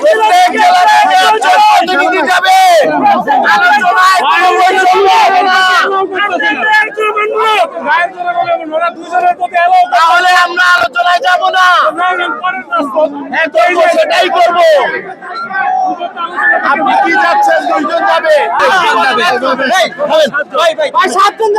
প্রত্যেক প্রতিনিধি যাবে আলোচনায় তাহলে আমরা আলোচনায় যাব না। এখন সেটাই করব। আপনি কি চাচ্ছেন দুইজন যাবে। থামেন। ভাই, ভাই, ভাই, সাতজন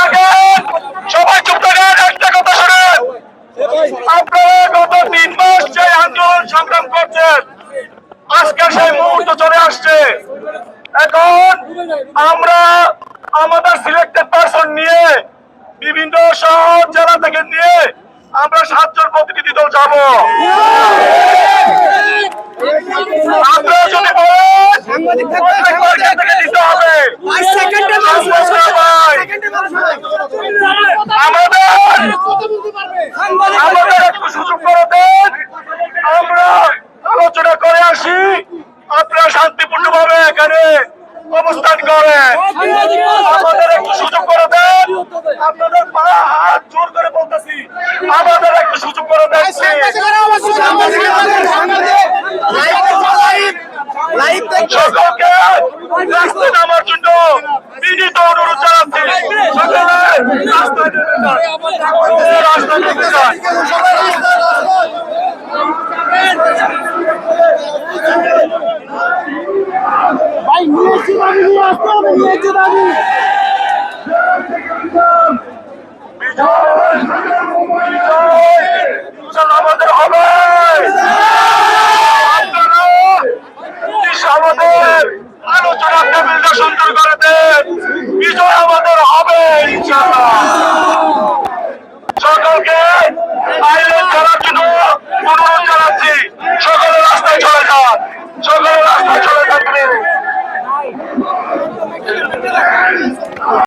থাকেন সবাই চুপ থাকেন একটা কথা শোনেন আপনারা গত তিন মাস যে সংগ্রাম করছেন আজকে সেই মুহূর্ত চলে আসছে এখন আমরা আমাদের সিলেক্টেড পারসন নিয়ে বিভিন্ন শহর, জেলা থেকে নিয়ে আমরা সাতজন প্রতিনিধি দল যাব। আপনারা আমাদের একটু সুযোগ করে আমরা আলোচনা করে আসি। আপনারা শান্তিপূর্ণ ভাবে এখানে অবস্থান করেন। আমাদের একটু সুযোগ করে দেন। আপনাদের পা হাত জোর করে বলতেছি আমাদের একটু সুযোগ করে দেন সকলকে রাস্তায় নামার জন্য বিনীত অনুরোধ জানাচ্ছি সকলে নেমে। সকলে রাস্তায় নেমে যান। বিজয়! বিজয়! বিজয় আমাদের হবে আপনারা পুলিশ আমাদের আলোচনা টেবিলটা সুন্দর করে দেন বিজয় আমাদের হবে ইনশাআল্লাহ।